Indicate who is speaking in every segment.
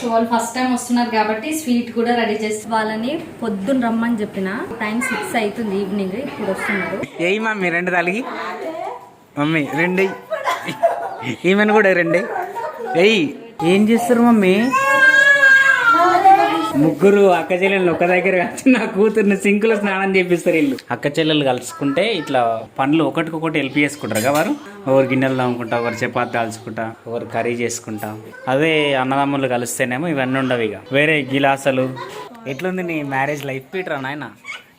Speaker 1: So వాళ్ళు first time వస్తున్నారు కాబట్టి స్వీట్ కూడా రెడీ చేసి వాళ్ళని పొద్దున్న రమ్మని చెప్పిన. టైం సిక్స్ అవుతుంది ఈవినింగ్ ఇప్పుడు వస్తున్నారు.
Speaker 2: ఏ మమ్మీ రెండు తలిగి. మమ్మీ రెండు. ఈమెను కూడా రెండు. ఏయ్ ఏం చేస్తారు మమ్మీ? ముగ్గురు అక్క చెల్లెళ్ళు ఒక దగ్గర కలిసి నా కూతుర్ని సింకులో స్నానం చేపిస్తారు వీళ్ళు అక్క చెల్లెలు కలుసుకుంటే ఇట్లా పనులు ఒకటికొకటి హెల్ప్ చేసుకుంటారు కదా వారు? ఒకరు గిన్నెలు తోముకుంటా ఒకరు చపాతి దాల్చుకుంటా ఒకరు కర్రీ చేసుకుంటా. అదే అన్నదమ్ములు కలిస్తేనేమో ఇవన్నీ ఉండవు ఇక. వేరే గిలాసలు. ఎట్లుంది నీ మ్యారేజ్ లైఫ్ పీటరా నాయన?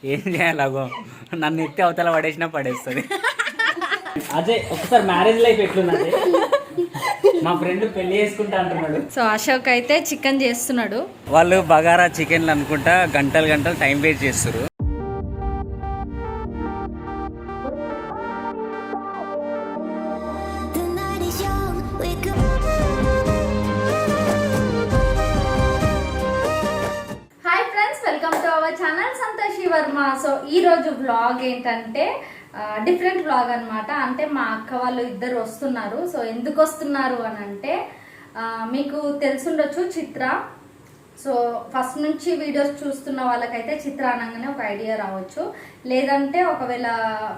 Speaker 2: ఏం చేయాలగో నన్ను ఎత్తి అవతల పడేసినా పడేస్తుంది. అజయ్ ఒకసారి మ్యారేజ్ లైఫ్ ఎట్లుంది మా ఫ్రెండ్ పెళ్ళి చేసుకుంటా అంటున్నాడు.
Speaker 1: సో అశోక్ అయితే చికెన్ చేస్తున్నాడు.
Speaker 2: వాళ్ళు బగారా చికెన్లు అనుకుంటా గంటలు గంటలు టైం వేస్ట్ చేస్తారు.
Speaker 1: Hi friends welcome to our channel Santoshi Varma so ఈ రోజు వ్లాగ్ ఏంటంటే డిఫరెంట్ వ్లాగ్ అనమాట అంటే మా అక్క వాళ్ళు ఇద్దరు వస్తున్నారు. సో ఎందుకు వస్తున్నారు అని అంటే మీకు తెలుసుండొచ్చు చిత్ర. సో ఫస్ట్ నుంచి వీడియోస్ చూస్తున్న వాళ్ళకైతే చిత్ర అనగానే ఒక ఐడియా రావచ్చు. లేదంటే ఒకవేళ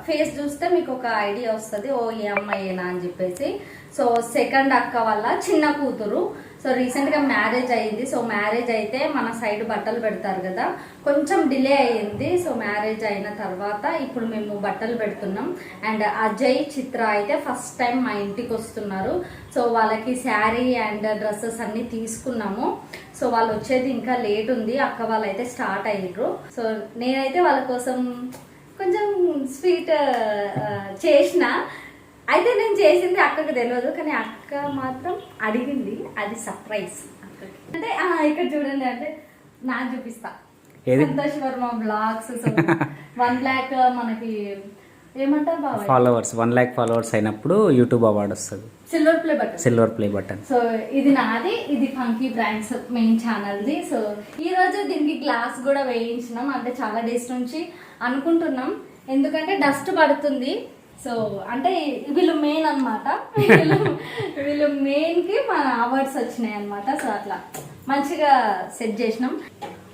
Speaker 1: ఫేస్ చూస్తే మీకు ఒక ఐడియా వస్తుంది ఓ ఏ అమ్మాయేనా? అని చెప్పేసి. సో సెకండ్ అక్క వల్ల చిన్న కూతురు. సో రీసెంట్గా మ్యారేజ్ అయ్యింది సో మ్యారేజ్ అయితే మన సైడ్ బట్టలు పెడతారు కదా కొంచెం డిలే అయ్యింది. సో మ్యారేజ్ అయిన తర్వాత ఇప్పుడు మేము బట్టలు పెడుతున్నాం. అండ్ అజయ్ చిత్ర అయితే ఫస్ట్ టైం మా ఇంటికి వస్తున్నారు. సో వాళ్ళకి శారీ అండ్ డ్రెస్సెస్ అన్నీ తీసుకున్నాము. సో వాళ్ళు వచ్చేది ఇంకా లేట్ ఉంది. అక్క వాళ్ళు అయితే స్టార్ట్ అయ్యారు సో నేనైతే వాళ్ళ కోసం కొంచెం స్వీట్ చేసిన. అయితే నేను చేసింది అక్కకి తెలియదు కానీ అక్క మాత్రం అడిగింది అది సర్ప్రైజ్ అక్కకి అంటే ఆ, ఇక్కడ చూడండి అంటే నాకు చూపిస్తా? సంతోష్ వర్మ బ్లాగ్స్ వన్ లాక్ మనకి ఏమంటారు
Speaker 2: ఫాలోవర్స్ వన్ ల్యాక్ ఫాలోవర్స్ అయినప్పుడు యూట్యూబ్ అవార్డు వస్తుంది.
Speaker 1: Silver play button
Speaker 2: silver play button
Speaker 1: so ఇది నాది ఇది ఫంకీ బ్రాండ్స్ మెయిన్ ఛానల్ది సో ఈ రోజు దీనికి గ్లాస్ కూడా వేయించినాం. అంటే చాలా డేస్ నుంచి అనుకుంటున్నాం. ఎందుకంటే డస్ట్ పడుతుంది. సో అంటే వీళ్ళు మెయిన్ అన్నమాట. వీళ్ళు వీళ్ళు మెయిన్కి మన అవార్డ్స్ వచ్చినాయి అన్నమాట. సో అట్లా మంచిగా సెట్ చేసినాం.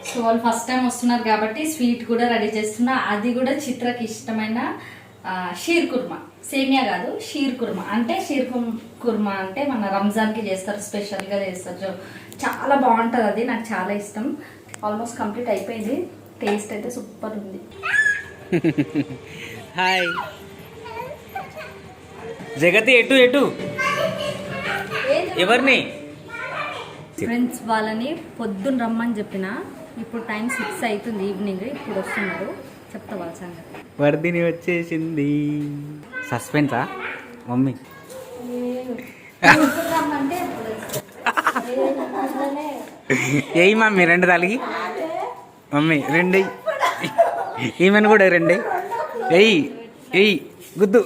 Speaker 1: సో వాళ్ళు ఫస్ట్ టైం వస్తున్నారు కాబట్టి స్వీట్ కూడా రెడీ చేస్తున్నా. అది కూడా చిత్రకి ఇష్టమైన షీర్ కుర్మా. సేమియా కాదు షీర్ కుర్మా. అంటే షీర్ కుర్మా అంటే మన రంజాన్కి చేస్తారు స్పెషల్గా చేస్తారు. సో చాలా బాగుంటుంది అది. నాకు చాలా ఇష్టం. ఆల్మోస్ట్ కంప్లీట్ అయిపోయింది. టేస్ట్ అయితే సూపర్ ఉంది.
Speaker 2: హాయ్ జగతి ఎటు ఎటు? ఎవరిని?
Speaker 1: ఫ్రెండ్స్ వాళ్ళని పొద్దున్న రమ్మని చెప్పిన. ఇప్పుడు టైం సిక్స్ అవుతుంది ఈవినింగ్ ఇప్పుడు వస్తున్నారు. చెప్తా వాళ్ళ సంగతి.
Speaker 2: వర్ధిని వచ్చేసింది. సస్పెన్సా? మమ్మీ.
Speaker 1: రమ్మంటే
Speaker 2: ఏయి మమ్మీ రెండు తలిగి? మమ్మీ రెండు. ఈమెను కూడా రెండు ఎయ్ ఎయ్ గుద్దు.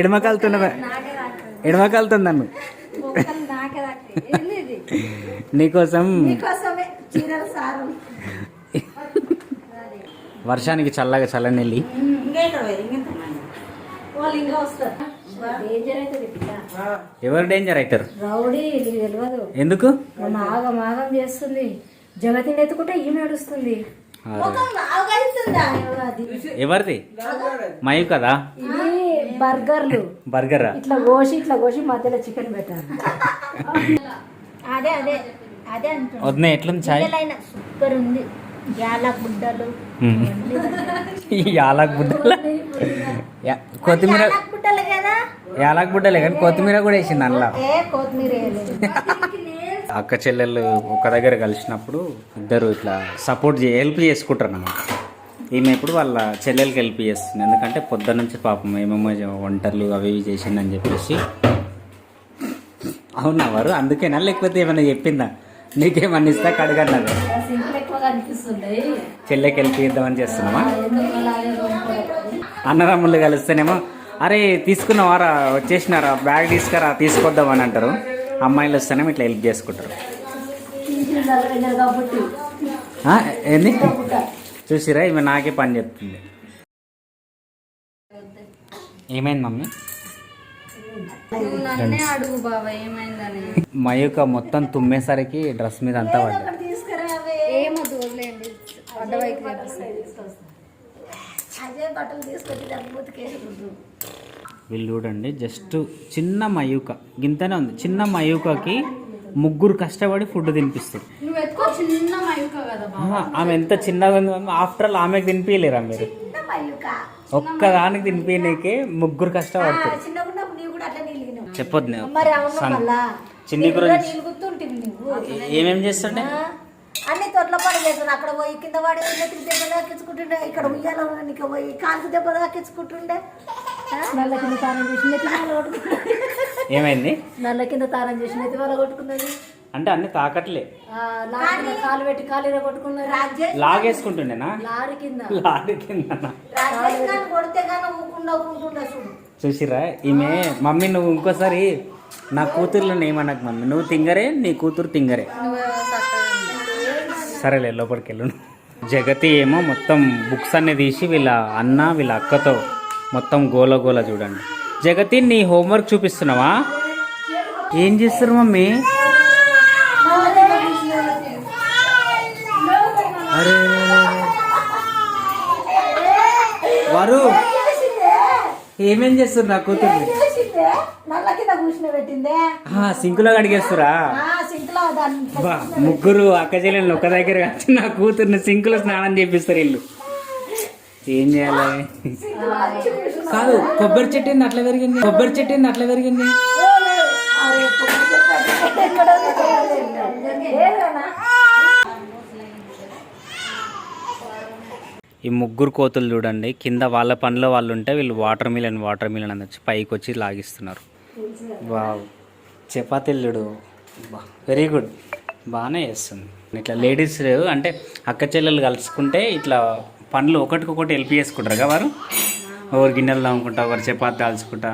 Speaker 1: తాకుతుంది
Speaker 2: ఎడమకాలుతుంది నన్ను నీకోసం వర్షానికి చల్లగా చల్లని వెళ్ళి
Speaker 1: వాళ్ళు ఇంకా వస్తారు. డేంజర్ అయితే బిడ్డ.
Speaker 2: ఎవరు డేంజర్ అవుతారు?
Speaker 1: రౌడీ ఇది తెలియదు
Speaker 2: ఎందుకు?
Speaker 1: ఆగం ఆగం చేస్తుంది. జగతిని ఎత్తుకుంటే ఈమె నడుస్తుంది.
Speaker 2: ఎవరిది? మయు కదా
Speaker 1: బర్గర్లు.
Speaker 2: బర్గరా?
Speaker 1: ఇట్లా కోసి ఇట్లా కోసి మధ్యలో చికెన్ పెట్టారు
Speaker 3: అదే అదే అదే అంటున్నా.
Speaker 2: వద్దు ఎట్లుంది చాయ్?
Speaker 3: సూపర్ ఉంది. గుడ్డలు
Speaker 2: యాలక్ కొత్తిమీర
Speaker 3: గుడ్డలు కదా.
Speaker 2: యాలక్ కానీ కొత్తిమీర కూడా వేసింది అందులో.
Speaker 3: ఏ కొత్తిమీర.
Speaker 2: అక్క చెల్లెళ్ళు ఒక దగ్గర కలిసినప్పుడు ఇద్దరు ఇట్లా సపోర్ట్ హెల్ప్ చేసుకుంటారు అన్నమాట ఈమె ఇప్పుడు వాళ్ళ చెల్లెలకి హెల్ప్ చేస్తుంది. ఎందుకంటే పొద్దున్న నుంచి పాపం ఏమేమో వంటలు అవి ఇవి చేసిందని చెప్పేసి. అవునా వారు? అందుకేనా? లేకపోతే ఏమైనా చెప్పిందా? నీకేమన్నా ఇస్తా కడగన్నది చెల్లెకి హెల్ప్ చేద్దామని
Speaker 1: కొనుక్కోవడం?
Speaker 2: అన్నదమ్ముళ్ళు కలిస్తేనేమో అరే తీసుకున్నావారా? వచ్చేసినారా? బ్యాగ్ తీసుకురా తీసుకొద్దామని అంటారు. అమ్మాయిలు వస్తేనేమో ఇట్లా హెల్ప్ చేసుకుంటారు. ఏంది? చూసిరా ఈమె నాకే పని చెప్తుంది. ఏమైంది మమ్మీ? మయూక మొత్తం తుమ్మేసరికి డ్రెస్ మీద అంతా పడ్డది వీళ్ళు చూడండి జస్ట్ చిన్న మయూక. గింతనే ఉంది. చిన్న మయూకకి ముగ్గురు కష్టపడి ఫుడ్ తినిపిస్తారు.
Speaker 1: నువ్వు ఎత్తుకో చిన్న మయూక కదా బాబా.
Speaker 2: ఆహా, ఆమె ఎంత చిన్నగా ఉంది ఆఫ్టర్ ఆల్ ఆమెకు తినిపించలేరా మీరు?
Speaker 3: మయూక.
Speaker 2: ఒక్కదానికి తినిపించనీకే ముగ్గురు కష్టపడతారు. చెప్పొద్దు చిన్ని గురించి
Speaker 3: నీళ్ళు గుర్తుంటుంది నువ్వు.
Speaker 2: ఏమేం చేస్తుండే?
Speaker 3: అన్ని తొట్ల చేస్తాను అక్కడ పోయి కింద వాడి నెత్తికి దెబ్బలు తాకించుకుంటుండే. ఇక్కడ ఉయ్యాల పోయి కాలుకి దెబ్బలు తాకించుకుంటుండే.
Speaker 2: ఏమైంది?
Speaker 3: నల్ల కింద తారం చేసి నెత్తి వాళ్ళ కొట్టుకున్నది?
Speaker 2: అంటే అన్ని తాకట్లే.
Speaker 3: కాలు పెట్టి కాలు కొట్టుకున్నది.
Speaker 2: లాగేసుకుంటుండేనా?
Speaker 3: లారీ కింద.
Speaker 2: లారీ కింద చూసిరా? ఈమె మమ్మీ నువ్వు ఇంకోసారి నా కూతుర్లను ఏమనకు మమ్మీ. నువ్వు తింగరే నీ కూతురు తింగరే. సరేలే లోపలికి వెళ్ళు. జగతి ఏమో మొత్తం బుక్స్ అన్ని తీసి వీళ్ళ అన్న వీళ్ళ అక్కతో మొత్తం గోల గోల చూడండి. జగతి నీ హోంవర్క్ చూపిస్తున్నావా? ఏం చేస్తారు మమ్మీ? అరే వారు ఏమేం చేస్తారు నా కూతురు సింకులో కడిగేస్తురా? బా ముగ్గురు అక్క చెల్లెళ్ళు ఒక దగ్గర వచ్చి నా కూతుర్ని సింకులో స్నానం చేపిస్తారు వీళ్ళు ఏం చేయాలి? కాదు కొబ్బరి చెట్టు ఏంది? అట్లా పెరిగింది. కొబ్బరి చెట్టు ఏంది? అట్లా పెరిగింది. ఈ ముగ్గురు కోతులు చూడండి. కింద వాళ్ళ పనిలో వాళ్ళు ఉంటే వీళ్ళు వాటర్ మిలన్ వాటర్ మిలన్ అని వచ్చి పైకి వచ్చి లాగిస్తున్నారు. వావ్. చపాతీలు చూడు వెరీ గుడ్. బాగానే చేస్తుంది. ఇట్లా లేడీస్ అంటే అక్క చెల్లెలు కలుసుకుంటే ఇట్లా పనులు ఒకటికొకటి హెల్ప్ చేసుకుంటారు కదా వారు? ఒకరు గిన్నెలు తోముకుంటా ఒకరు చపాతి కాల్చుకుంటా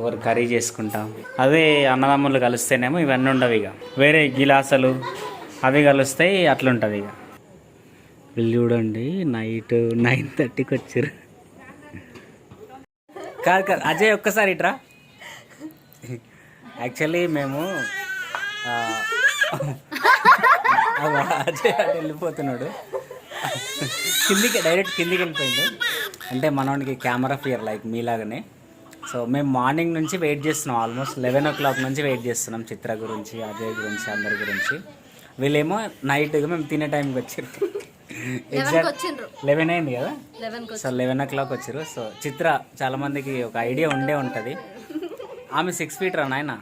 Speaker 2: ఒకరు కర్రీ చేసుకుంటా. అదే అన్నదమ్ములు కలిస్తేనేమో ఇవన్నీ ఉండవు ఇక. వేరే గిలాసలు అవి కలుస్తాయి అట్లుంటుంది ఇక. వీళ్ళు చూడండి నైట్ నైన్ థర్టీకి వచ్చారు. కాదు కాదు అజయ్ ఒక్కసారి ఇట్రా. యాక్చువల్లీ మేము అజయ్ అటు వెళ్ళిపోతున్నాడు. కిందికి డైరెక్ట్ కిందికి వెళ్ళిపోయింది అంటే మనోడికి కెమెరా ఫియర్ లైక్ మీలాగానే. సో మేము మార్నింగ్ నుంచి వెయిట్ చేస్తున్నాం ఆల్మోస్ట్ లెవెన్ ఓ క్లాక్ నుంచి వెయిట్ చేస్తున్నాం చిత్ర గురించి అజయ్ గురించి అందరి గురించి. వీళ్ళేమో నైట్గా మేము తినే టైంకి వచ్చారు. ఎగ్జాక్ట్ లెవెన్ అయింది కదా? సో లెవెన్ ఓ క్లాక్ వచ్చారు. సో చిత్ర చాలా మందికి ఒక ఐడియా ఉండే ఉంటుంది. ఆమె సిక్స్ ఫీట్ రా నాయన.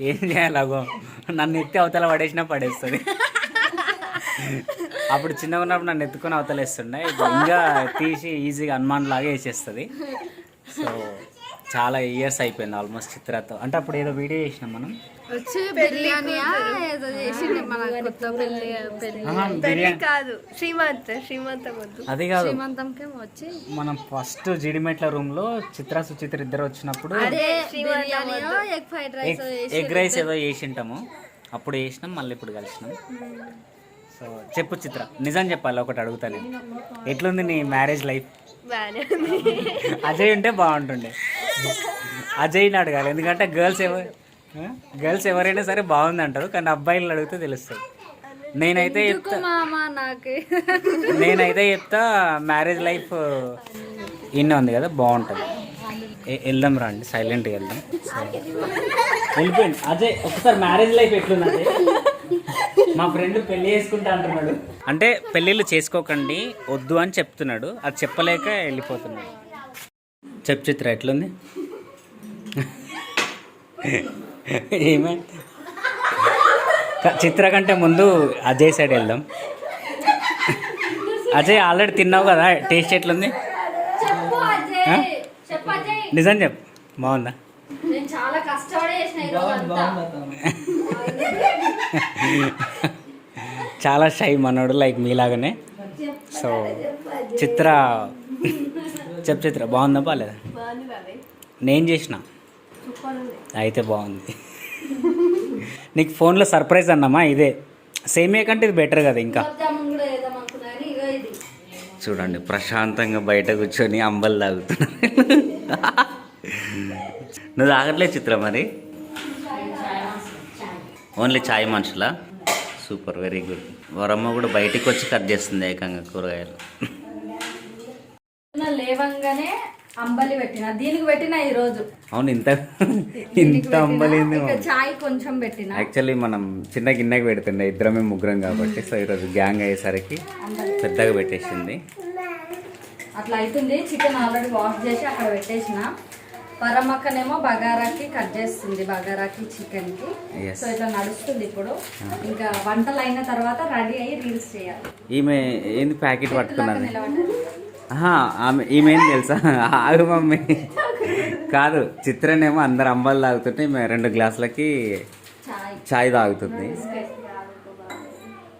Speaker 2: ఏం చేయాలగో నన్ను ఎత్తి అవతల పడేసినా పడేస్తుంది. అప్పుడు చిన్నగా ఉన్నప్పుడు నన్ను ఎత్తుకొని అవతలేస్తుండే. ఇప్పుడు ఇంకా తీసి ఈజీగా హనుమాన్ లాగా వేసేస్తుంది. సో చాలా ఇయర్స్ అయిపోయింది ఆల్మోస్ట్ చిత్రతో. అంటే అప్పుడు ఏదో వీడియో చేసినాం మనం.
Speaker 1: వచ్చి బిర్యానీయా? ఏదో చేసిండే మన కొత్త పెళ్ళి పెళ్ళి.
Speaker 2: ఆహా, బిర్యానీ.
Speaker 4: కాదు శ్రీమంత్ శ్రీమంతం వద్దు.
Speaker 2: అది కాదు. మనం ఫస్ట్ జిడిమెట్ల రూమ్లో చిత్ర సుచిత్ర ఇద్దరు వచ్చినప్పుడు
Speaker 1: egg rice
Speaker 2: egg egg rice ఏదో చేసింటాము. అప్పుడు చేసినాం మళ్ళీ ఇప్పుడు కలిసినాం. సో చెప్పు చిత్ర. నిజం చెప్పాలి? ఒకటి అడుగుతా నేను ఎట్లుంది నీ మ్యారేజ్ లైఫ్ అజయ్ ఉంటే బాగుంటుండే. అజయ్ని అడగాలి. ఎందుకంటే గర్ల్స్ ఎవరు గర్ల్స్ ఎవరైనా సరే బాగుంది అంటారు కానీ అబ్బాయిలు అడిగితే తెలుస్తుంది. నేనైతే చెప్తా. నేనైతే చెప్తా మ్యారేజ్ లైఫ్ ఇన్న ఉంది కదా బాగుంటుంది. వెళ్దాం రండి. సైలెంట్గా వెళ్దాం. వెళ్ళిపోయింది. అజయ్ ఒకసారి మ్యారేజ్ లైఫ్ ఎట్లుంది అజయ్? మా ఫ్రెండ్ పెళ్ళి చేసుకుంటా అంటున్నాడు. అంటే పెళ్ళిళ్ళు చేసుకోకండి వద్దు అని చెప్తున్నాడు. అది చెప్పలేక వెళ్ళిపోతున్నాడు. చెప్పు చిత్ర ఎట్లుంది? ఏమే క- చిత్ర కంటే ముందు అజయ్ సైడ్ వెళ్దాం. అజయ్ ఆల్రెడీ తిన్నావు కదా టేస్ట్ ఎట్లుంది? నిజం చెప్పు. బాగుందా?
Speaker 1: నేను చాలా కష్టపడి చేసిన ఈ రోజు అంతా
Speaker 2: చాలా షై మనోడు లైక్ మీలాగానే. సో చిత్ర చెప్పు చిత్ర బాగుందా బాగాలేదా నేను చేసిన. అయితే బాగుంది. నీకు ఫోన్లో సర్ప్రైజ్ అన్నమా? ఇదే. సేమే కంటే ఇది బెటర్ కదా ఇంకా. చూడండి ప్రశాంతంగా బయట కూర్చొని అంబలు తాగుతున్నా. నువ్వు తాగట్లేదు చిత్ర మరి? ఓన్లీ చాయ్ మనుషులా? Super very good. వరమ్మ కూడా బయటికి వచ్చి కట్ చేస్తుంది ఏకంగా కూరగాయలు.
Speaker 1: లేవంగానే అంబలి పెట్టిన. దీనికి పెట్టిన ఈ రోజు.
Speaker 2: అవును ఇంత ఇంత
Speaker 1: ఇక చాయ్ కొంచెం పెట్టిన.
Speaker 2: యాక్చువల్లీ మనం చిన్న గిన్నెకి పెడుతుండే ఇద్దరమే ముగ్గురం కాబట్టి. సో ఈరోజు గ్యాంగ్ అయ్యేసరికి పెద్దగా పెట్టేసింది.
Speaker 1: అట్లా అవుతుంది చికెన్ ఆల్రెడీ వాష్ చేసి అక్కడ పెట్టేసిన. పరమక్కనేమో బగారాకి కట్ చేస్తుంది బగారాకి
Speaker 2: చికెన్కి.
Speaker 1: సో ఇట్లా నడుస్తుంది ఇప్పుడు. ఇంకా వంటలు అయిన తర్వాత రెడీ అయ్యి రీల్స్ చేయాలి.
Speaker 2: ఈమె ఏంది ప్యాకెట్ పట్టుకున్నది? ఆమె ఈమె ఏం తెలుసా? ఆగు మమ్మీ. కాదు చిత్రనేమో అందరు అంబాలు తాగుతుంటే ఈమె రెండు గ్లాసులకి
Speaker 1: చాయ్.
Speaker 2: తాగుతుంది.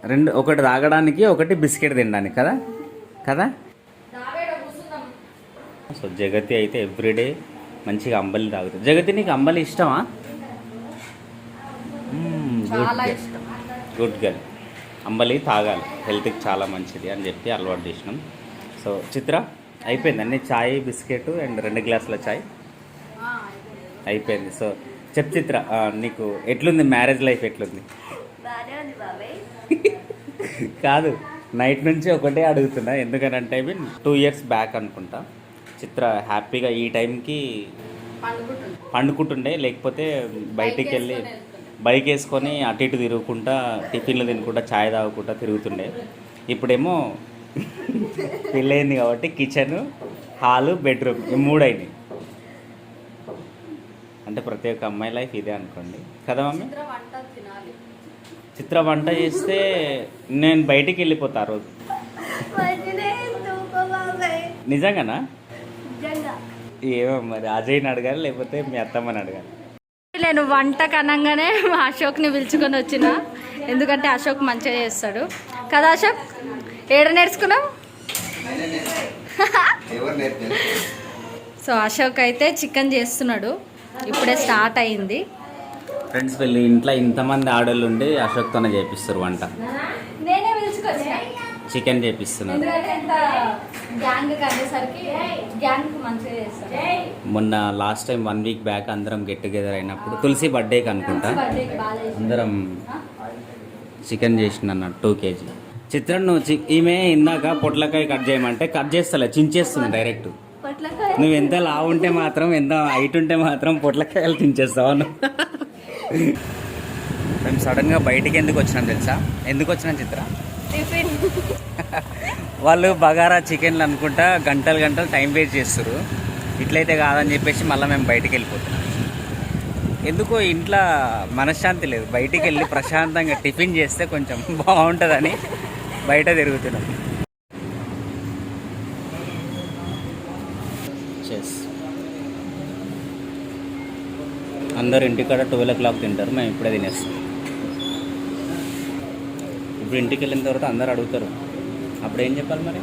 Speaker 2: రెండు ఒకటి తాగడానికి ఒకటి బిస్కెట్ తినడానికి కదా? కదా? సో జగతి అయితే ఎవ్రీడే మంచిగా అంబలి తాగుతుంది జగతి నీకు అంబలి ఇష్టమా? గుడ్ గర్ల్ అంబలి తాగాలి. హెల్త్కి చాలా మంచిది అని చెప్పి అలవాటు చేసినాం. సో చిత్ర అయిపోయింది? అన్ని చాయ్ బిస్కెట్ అండ్ రెండు గ్లాసుల చాయ్? అయిపోయింది. సో చెప్ చిత్ర నీకు ఎట్లుంది? మ్యారేజ్ లైఫ్ ఎట్లుంది? కాదు నైట్ నుంచి ఒకటే అడుగుతున్నా. ఎందుకనంటే మీన్ టూ ఇయర్స్ బ్యాక్ అనుకుంటా. చిత్ర హ్యాపీగా ఈ టైంకి పండుకుంటుండే. లేకపోతే బయటికి వెళ్ళి. బైక్ వేసుకొని అటు ఇటు తిరుగుకుంటా టిఫిన్లు తినుకుంటా చాయ్ తాగుకుంటా తిరుగుతుండే. ఇప్పుడేమో పెళ్ళయింది కాబట్టి కిచెన్ హాలు బెడ్రూమ్ ఈ మూడు అయినాయి అంటే ప్రతి ఒక్క అమ్మాయి లైఫ్ ఇదే అనుకోండి. కదా మమ్మీ?
Speaker 1: చిత్ర వంట తినాలి.
Speaker 2: చిత్ర వంట చేస్తే నేను బయటికి వెళ్ళిపోతా రోజు. నిజంగానా?
Speaker 4: నిజంగా
Speaker 2: ఏమో మరి అజయ్ని అడగాలి లేకపోతే మీ అత్తమ్మని అడగాలి.
Speaker 1: నేను వంట కనంగానే మా అశోక్ని పిలుచుకొని వచ్చిన. ఎందుకంటే అశోక్ మంచిగా చేస్తాడు. కదా అశోక్ ఏడ నేర్చుకున్నావు? సో అశోక్ అయితే చికెన్ చేస్తున్నాడు. ఇప్పుడే స్టార్ట్ అయింది.
Speaker 2: ఫ్రెండ్స్ వీళ్ళు ఇంట్లో ఇంతమంది ఆడోళ్ళు ఉండి అశోక్తోనే చేపిస్తారు వంట.
Speaker 1: నేనే పిలుచుకొచ్చా
Speaker 2: చికెన్ చేపిస్తున్నారు. మొన్న last time one week back అందరం గెట్ టుగెదర్ అయినప్పుడు తులసి బర్త్డేకి అనుకుంటా. అందరం చికెన్ చేసిన అన్న టూ కేజీ చిత్రం నువ్వు చి ఈమె ఇందాక పొట్లకాయ కట్ చేయమంటే కట్ చేస్తలే చించేస్తుంది డైరెక్ట్
Speaker 1: పొట్లకాయ
Speaker 2: నువ్వు ఎంత లావు ఉంటే మాత్రం ఎంత హైట్ ఉంటే మాత్రం పొట్లకాయలు తించేస్తావు నువ్వు మేము సడన్గా బయటికి ఎందుకు వచ్చినాం తెలుసా? ఎందుకు వచ్చినాం చిత్ర?
Speaker 4: టిఫిన్.
Speaker 2: వాళ్ళు బగారా చికెన్లు అనుకుంటా గంటలు గంటలు టైం వేస్ట్ చేస్తారు ఇట్లయితే కాదని చెప్పేసి మళ్ళీ మేము బయటికి వెళ్ళిపోతున్నాం. ఎందుకో ఇంట్లో మనశ్శాంతి లేదు. బయటికి వెళ్ళి ప్రశాంతంగా టిఫిన్ చేస్తే కొంచెం బాగుంటుందని బయట తిరుగుతున్నాం. చెస్ అందరు ఇంటికాడ ట్వెల్వ్ ఓ క్లాక్ తింటారు. మేము ఇప్పుడే తినేస్తాం. ఇప్పుడు ఇంటికి వెళ్ళిన తర్వాత అందరు అడుగుతారు. అప్పుడు ఏం చెప్పాలి మరి?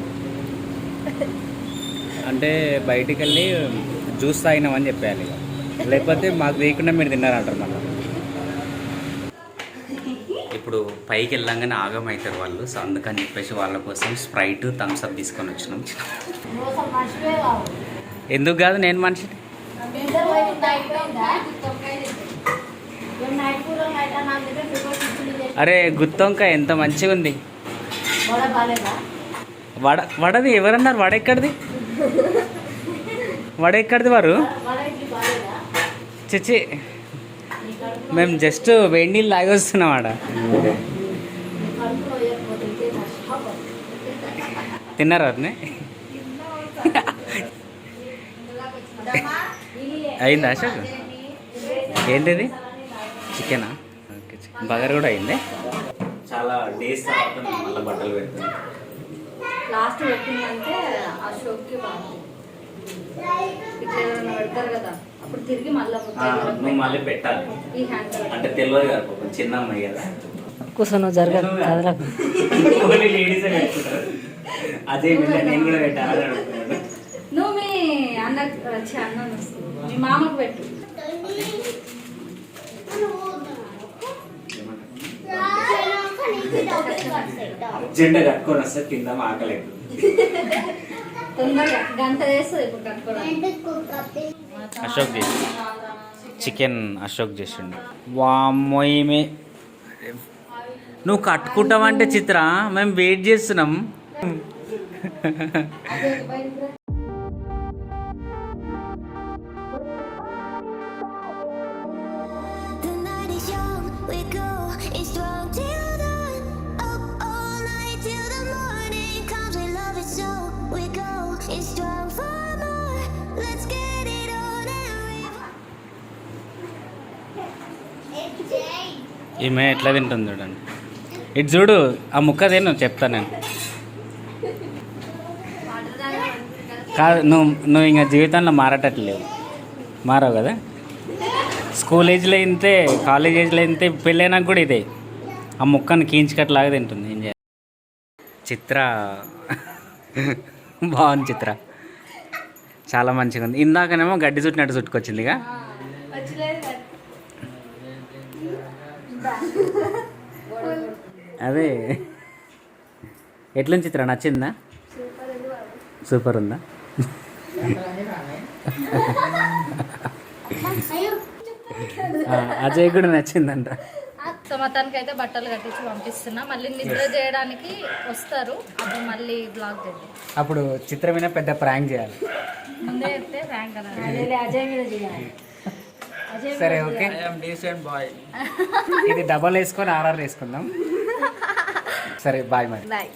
Speaker 2: అంటే బయటికి వెళ్ళి జ్యూస్ తాగినామని చెప్పేయాలి. ఇక. లేకపోతే మాకు తీయకుండా మీరు తిన్నారంటారు మళ్ళీ. ఇప్పుడు పైకి వెళ్ళంగానే ఆగమవుతారు వాళ్ళు. సో అందుకని చెప్పేసి వాళ్ళ కోసం స్ప్రైట్ థమ్స్ అప్ తీసుకొని వచ్చినాం. ఎందుకు కాదు నేను మనిషి అరే గుత్తొంకాయ ఎంత మంచిగా ఉంది. వడ వడది ఎవరన్నారు? వడ ఎక్కడిది? వడ ఎక్కడిది వారు? చిచి మేము జస్ట్ వేడి నీళ్ళు తాగి వస్తున్నాం ఆడ తిన్నారా వాటిని అయిందా అశోక్? ఏంటిది? చికెనా? బగర్ కూడా అయింది. చాలా డేస్ తర్వాత మళ్ళీ బట్టలు పెడుతుంది
Speaker 1: లాస్ట్ పెట్టిందంటే ఇట్లా పెడతారు కదా అప్పుడు తిరిగి మళ్ళీ
Speaker 2: నువ్వు మళ్ళీ పెట్టాలి. అంటే తెలియదు కదా పాపం చిన్న అమ్మాయి కదా.
Speaker 3: కూర్చొని జరగదు కదలకు
Speaker 2: ఓన్లీ లేడీసే పెట్టుకుంటారు. అదే నేను కూడా అడుగుతున్నాను
Speaker 1: నువ్వు మీ అన్న వచ్చి అన్న మీ మామకు పెట్టు.
Speaker 2: అర్జెంట్ కట్టుకొని వస్తే తిందాం ఆకలి
Speaker 1: తొందరగా గంట చేస్తుంది ఇప్పుడు కట్టుకోవడానికి.
Speaker 2: అశోక్ చేసి. చికెన్ అశోక్ చేసిండు. వామ్మో ఈమె. నువ్వు కట్టుకుంటావంటే చిత్ర మేము వెయిట్ చేస్తున్నాం. ఈమె ఎట్లా తింటుంది చూడండి. ఇటు చూడు ఆ ముక్క తిను చెప్తా నేను. కాదు నువ్వు నువ్వు ఇంకా జీవితంలో మారటట్లేవు. మారవు కదా? స్కూల్ ఏజ్లో ఇంతే కాలేజ్ ఏజ్లో ఇంతే పెళ్ళైనా కూడా ఇదే. ఆ ముక్కను కీంచుకట్లాగా తింటుంది ఏం చేయాలి? చిత్ర. బాగుంది చిత్ర. చాలా మంచిగా ఉంది ఇందాకనేమో గడ్డి చుట్టినట్టు చుట్టుకొచ్చిందిగా. అదే. ఎట్లుంది చిత్ర? నచ్చిందా? సూపర్ ఉందా? ఆ, అజయ్ కూడా నచ్చిందంట.
Speaker 1: సో మొత్తానికి అయితే బట్టలు కట్టించి పంపిస్తున్నా. మళ్ళీ నిద్ర చేయడానికి వస్తారు. అప్పుడు మళ్ళీ బ్లాగ్ చేద్దాం
Speaker 2: అప్పుడు చిత్ర మీద పెద్ద ప్రాంక్ చేయాలి.
Speaker 1: ముందే చెప్తే కదా.
Speaker 3: అజయ్ మీద చేయాలి.
Speaker 2: సరే ఓకే. ఇది డబల్ వేసుకొని ఆర్ఆర్ వేసుకుందాం. సరే బాయ్ మరి
Speaker 1: బాయ్